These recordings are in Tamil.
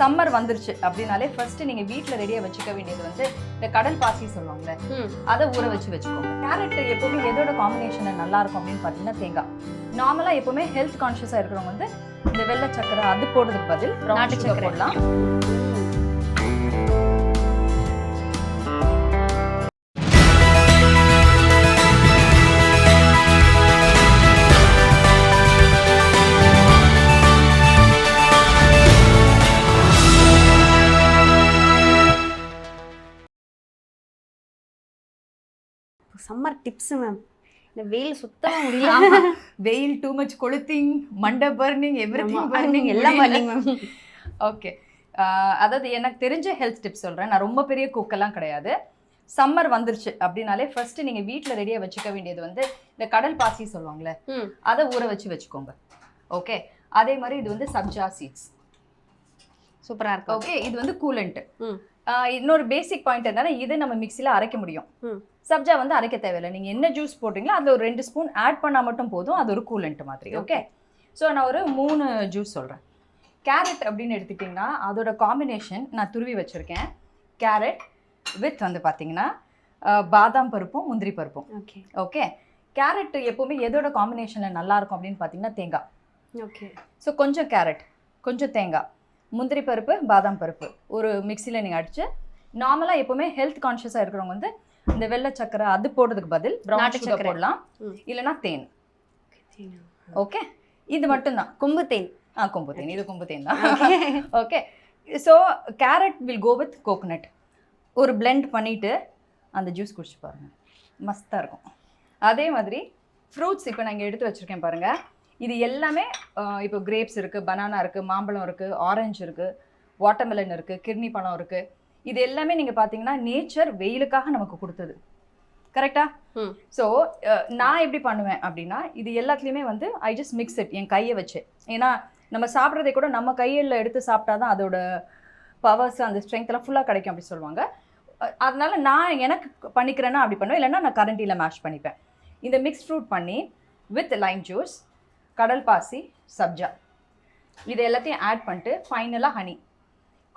சம்மர் வந்துருச்சு அப்படின்னாலே ஃபர்ஸ்ட் நீங்க வீட்ல ரெடியா வச்சுக்க வேண்டியது வந்து இந்த கடல் பாசி சொல்லுவாங்கல்ல ம். அதை ஊற வச்சு வச்சுக்கோங்க. கேரட் எப்பவுமே எதோட காம்பினேஷன் நல்லா இருக்கும் அப்படின்னு பார்த்தீங்கன்னா தேங்காய். நார்மலா எப்பவுமே ஹெல்த் கான்ஷியஸா இருக்கிறவங்க வந்து இந்த வெள்ளை சக்கரை அது போடுறதுக்கு பதில் நாட்டு சர்க்கரை. போடலாம். சம்மர் டிப்ஸ் மேம் இந்த வெயில் சுத்தமா முடியல. வெயில் டூ மச் கொளுத்திங் மண்டை பர்னிங் எவ்ரி பர்னிங் எல்லாம் பண்ணீங்க மேம் ஓகே அதாவது எனக்கு தெரிஞ்ச ஹெல்த் டிப்ஸ் சொல்கிறேன் நான் ரொம்ப பெரிய குக்கெல்லாம் கிடையாது. சம்மர் வந்துருச்சு அப்படின்னாலே ஃபர்ஸ்ட் நீங்கள் வீட்டில் ரெடியாக வச்சுக்க வேண்டியது வந்து இந்த கடல் பாசி சொல்லுவாங்கல்ல ம். அதை ஊற வச்சு வச்சுக்கோங்க. ஓகே அதே மாதிரி இது வந்து சப்ஜா சீட்ஸ் சூப்பரா இருக்கும். ஓகே இது வந்து கூலண்ட்டு இன்னொரு பேசிக் பாயிண்ட் என்னன்னா இதை நம்ம மிக்சியில் அரைக்க முடியும். சப்ஜா வந்து அரைக்க தேவையில்லை. நீங்கள் என்ன ஜூஸ் போடுறீங்களோ அதில் ஒரு ரெண்டு ஸ்பூன் ஆட் பண்ணால் மட்டும் போதும். அது ஒரு கூலண்ட் மாதிரி ஓகே ஸோ நான் ஒரு மூணு ஜூஸ் சொல்கிறேன் கேரட் அப்படின்னு எடுத்துக்கிட்டிங்கன்னா அதோட காம்பினேஷன் நான் துருவி வச்சுருக்கேன். கேரட் வித் வந்து பார்த்தீங்கன்னா பாதாம் பருப்பும் முந்திரி பருப்பும். ஓகே ஓகே கேரட் எப்போவுமே எதோட காம்பினேஷனில் நல்லா இருக்கும் அப்படின்னு பார்த்தீங்கன்னா தேங்காய். ஓகே ஸோ கொஞ்சம் கேரட் கொஞ்சம் தேங்காய். முந்திரி பருப்பு பாதாம் பருப்பு. ஒரு மிக்சியில் நீங்கள் அடித்து நார்மலாக எப்போவுமே ஹெல்த் கான்ஷியஸாக இருக்கிறவங்க வந்து இந்த வெள்ளை சக்கரை அது போடுறதுக்கு பதில் நாட்டு சர்க்கரை. போடலாம். ம். இல்லைன்னா தேன். ஓகே இது மட்டும்தான். கொம்பு தேன். ஆ கொம்பு தேன். இது கொம்பு தேன் தான். Okay. So carrot will go with coconut ஒரு blend பண்ணிவிட்டு அந்த ஜூஸ் குடிச்சு பாருங்கள் மஸ்தாக இருக்கும். அதே மாதிரி ஃப்ரூட்ஸ் இப்போ நான் இங்கே எடுத்து வச்சுருக்கேன் பாருங்கள் இது எல்லாமே இப்போ கிரேப்ஸ் இருக்குது பனானா இருக்குது மாம்பழம் இருக்குது ஆரஞ்சு இருக்குது வாட்டர்மெலன் இருக்குது கிர்னி பழம் இருக்குது இது எல்லாமே நீங்கள் பார்த்தீங்கன்னா நேச்சர் வெயிலுக்காக நமக்கு கொடுத்தது. கரெக்டா ம். ஸோ நான் எப்படி பண்ணுவேன் அப்படின்னா இது எல்லாத்துலேயுமே வந்து ஐ ஜஸ்ட் மிக்ஸ் இட் என் கையை வச்சு. ஏன்னா நம்ம சாப்பிட்றதை கூட நம்ம கையில் எடுத்து சாப்பிட்டா தான் அதோட பவர்ஸ் அந்த ஸ்ட்ரென்த் எல்லாம் ஃபுல்லாக கிடைக்கும் அப்படி சொல்லுவாங்க. அதனால நான் எனக்கு பண்ணிக்கிறேன்னா அப்படி பண்ணுவேன். இல்லைன்னா நான் கரண்டியில் மேஷ் பண்ணிப்பேன். இந்த மிக்ஸ் ஃப்ரூட் பண்ணி வித் லைம் ஜூஸ் கடல் பாசி சப்ஜா. இது எல்லாத்தையும் ஆட் பண்ணிட்டு ஃபைனலாக ஹனி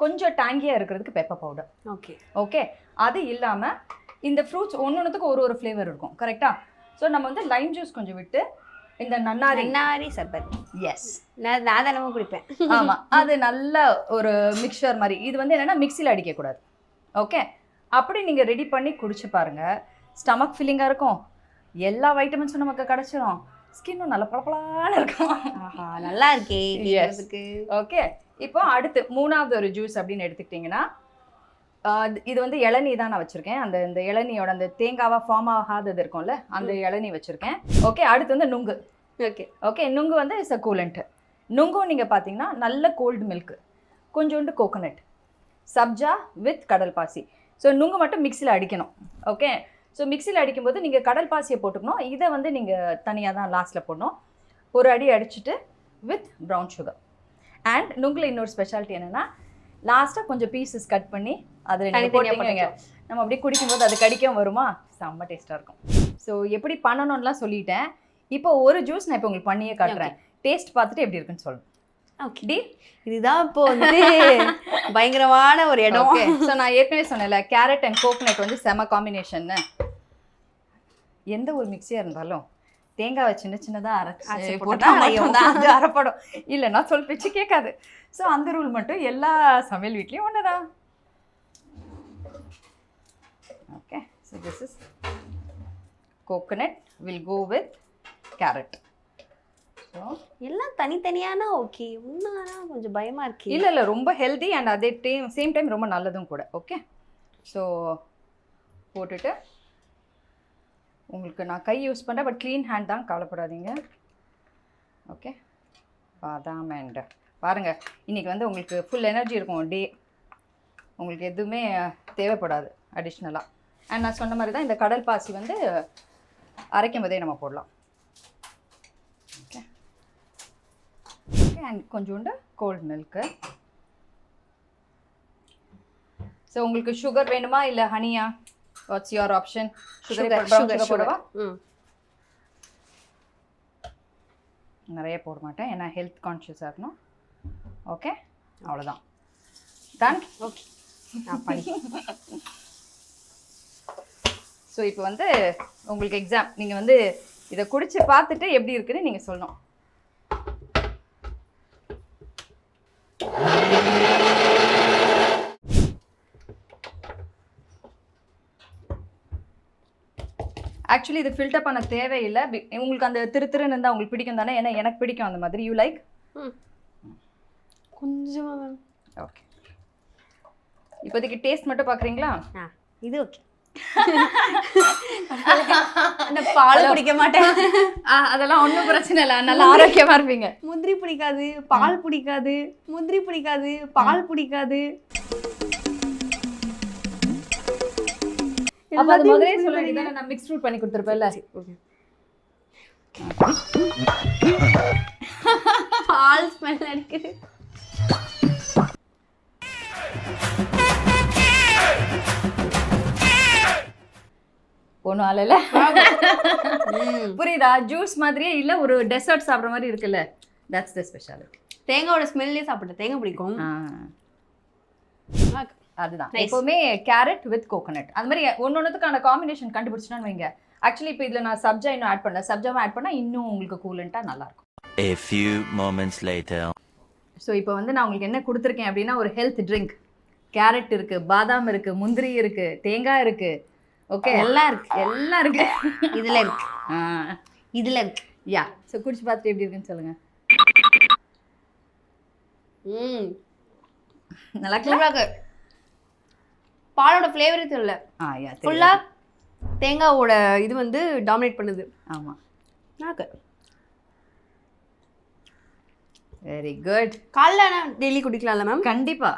கொஞ்சம் டேங்கியாக இருக்கிறதுக்கு பெப்பர் பவுடர் ஓகே ஓகே அது இல்லாமல் இந்த ஃப்ரூட்ஸ் ஒன்று ஒன்றுத்துக்கு ஒரு ஒரு ஃப்ளேவர் இருக்கும். கரெக்டாக ஸோ நம்ம வந்து லைம் ஜூஸ் கொஞ்சம் விட்டு இந்த நன்னாரி. நன்னாரி சர்பத். எஸ் நான் தினமும் குடிப்பேன். ஆமாம் அது நல்ல ஒரு மிக்சர் மாதிரி. இது வந்து என்னென்னா மிக்சியில் அடிக்கக்கூடாது. ஓகே அப்படி நீங்கள் ரெடி பண்ணி குடிச்சு பாருங்க. ஸ்டமக் ஃபில்லிங்காக இருக்கும். எல்லா வைட்டமின்ஸும் நமக்கு கிடச்சிரும். ஸ்கின்னும் நல்ல பளபளன்னு இருக்கும். ஆஹா நல்லா இருக்கே ஓகே இப்போ அடுத்து மூணாவது ஒரு ஜூஸ் அப்படின்னு எடுத்துக்கிட்டிங்கன்னா இது வந்து இளநீ தான் நான் வச்சுருக்கேன். அந்த இந்த இளநியோட அந்த தேங்காவா ஃபார்ம் ஆகாதது இருக்கும்ல அந்த இளநீ வச்சுருக்கேன். ஓகே அடுத்து வந்து நுங்கு. ஓகே ஓகே நுங்கு வந்து இஸ் அ கூலண்ட்டு நுங்கும் நீங்கள் பார்த்தீங்கன்னா நல்ல கோல்டு மில்க் கொஞ்சோண்டு கோகோனட் சப்ஜா வித் கடல் பாசி. ஸோ நுங்கு மட்டும் மிக்சியில் அடிக்கணும். ஓகே ஸோ மிக்சியில் அடிக்கும்போது நீங்கள் கடல் பாசியை போட்டுக்கணும். இதை வந்து நீங்கள் தனியாக தான் லாஸ்ட்டில் போடணும். ஒரு அடி அடிச்சுட்டு வித் ப்ரௌன் சுகர் அண்ட் நுங்கில் இன்னொரு ஸ்பெஷாலிட்டி என்னென்னா லாஸ்ட்டாக கொஞ்சம் பீசஸ் கட் பண்ணி அதில் போட்டீங்க நம்ம அப்படியே குடிக்கும்போது அது கடிக்கவும் வருமா? செம்ம டேஸ்ட்டாக இருக்கும். ஸோ எப்படி பண்ணணும்லாம் சொல்லிட்டேன். இப்போ ஒரு ஜூஸ் நான் இப்போ உங்களுக்கு பண்ணியே காட்டுறேன். டேஸ்ட் பார்த்துட்டு எப்படி இருக்குன்னு சொல்லுங்க. ஓகே இதுதான் இப்போ வந்து பயங்கரமான ஒரு இடம். ஸோ நான் ஏற்கனவே சொன்னேன்ல கேரட் அண்ட் கோகனட் வந்து செம காம்பினேஷன்னு எந்த ஒரு மிக்சியாக இருந்தாலும் தேங்காவை சின்ன சின்னதாக அரைச்சு அரைச்சி போட்டா போட்டால் அது அரைப்படும். இல்லைன்னா சொல் பேச்சு கேட்காது. ஸோ அந்த ரூல் மட்டும் எல்லா சமையல் வீட்லேயும் ஒன்று தான் okay so this is coconut will go with carrot so எல்லாம் தனித்தனியானா ஓகே ஒன்னானா கொஞ்சம் பயமாக இருக்கு. இல்லை இல்லை ரொம்ப ஹெல்தி அண்ட் அதே டைம் சேம் டைம் ரொம்ப நல்லதும் கூட ஓகே ஸோ போட்டுட்டு உங்களுக்கு நான் கை யூஸ் பண்ணுறேன் பட் க்ளீன் ஹேண்ட் தான் கவலைப்படாதீங்க. ஓகே பாதாம் அண்ட் பாருங்கள் இன்றைக்கி வந்து உங்களுக்கு ஃபுல் எனர்ஜி இருக்கும் டே உங்களுக்கு எதுவுமே தேவைப்படாது அடிஷ்னலாக அண்ட் நான் சொன்ன மாதிரி தான் இந்த கடல் பாசி வந்து அரைக்கும் போதே நம்ம போடலாம் ஓகே ஓகே அண்ட் கொஞ்சோண்டு கோல்ட் மில்க்கு ஸோ உங்களுக்கு சுகர் வேணுமா இல்லை ஹனியா வாட்ஸ் யுவர் ஆப்ஷன் சுகர் போடவா? நிறைய போட மாட்டேன் ஏன்னா ஹெல்த் கான்ஷியஸாக இருக்கணும். ஓகே அவ்வளோதான் டன் ஓகே ஸோ இப்போ வந்து உங்களுக்கு எக்ஸாம் நீங்கள் வந்து இதை குடிச்சு பார்த்துட்டு எப்படி இருக்குன்னு நீங்கள் சொல்லணும். ஆக்சுவலி இது ஃபில்டர் பண்ண தேவையில்லை. உங்களுக்கு அந்த திரு திருன்னு இருந்தால் உங்களுக்கு பிடிக்கும் தானே? ஏன்னா எனக்கு பிடிக்கும் அந்த மாதிரி. யூ லைக் கொஞ்சமாக மேம் ஓகே இப்போதைக்கு டேஸ்ட் மட்டும் பார்க்குறீங்களா? இது ஓகே அந்த பால் குடிக்க மாட்டேன். அதெல்லாம் ஒன்றும் பிரச்சனை இல்லை. நல்லா ஆரோக்கியமாக இருப்பீங்க. முந்திரி பிடிக்காது பால் பிடிக்காது முந்திரி பிடிக்காது பால் பிடிக்காது. அப்போ அது முதலே சொல்ல வேண்டியதானே நான் மிக்ஸ் ஃப்ரூட் பண்ணி கொடுத்துருப்பேன்ல. பால் ஸ்மெல் அடிக்குது. ஒன்றும் ஆளல. புரியுதா? ஜூஸ் மாதிரியே இல்லை ஒரு டெசர்ட் சாப்பிட்ற மாதிரி இருக்குல்ல. தட்ஸ் த ஸ்பெஷாலிட்டி தேங்காயோட ஸ்மெல்லே சாப்பிட்டேன் தேங்காய் பிடிக்கும். அதுதான். எப்பவுமே கேரட் வித் கோகனட் அது மாதிரி ஒன்று ஒன்றுத்துக்கான காம்பினேஷன் கண்டுபிடிச்சினான்னு வைங்க. ஆக்சுவலி இப்போ இதில் நான் சப்ஜா இன்னும் ஆட் பண்ணல. சப்ஜாவும் ஆட் பண்ணால் இன்னும் உங்களுக்கு கூலண்ட்டாக நல்லாயிருக்கும். A few moments later. So இப்போ வந்து நான் உங்களுக்கு என்ன கொடுத்துருக்கேன் அப்படின்னா ஒரு ஹெல்த் ட்ரிங்க் கேரட் இருக்கு பாதாம் இருக்கு முந்திரி இருக்கு தேங்காய் இருக்கு. ஓகே எல்லாம் இருக்கு. எல்லாம் இருக்கு. இதுல இருக்கு. இதுல இருக்கு. யா ஸோ குடிச்சு பார்த்துட்டு எப்படி இருக்குன்னு சொல்லுங்க. ம். நல்லா இருக்குல்ல? பாலோட ஃப்ளேவரே தெரியல ஆ யா ஃபுல்லா தேங்காவோட இது வந்து டாமினேட் பண்ணுது. ஆமாம் நாக்கு. வெரி குட் காலைல டெய்லி குடிக்கலாம்ல மேம் கண்டிப்பா.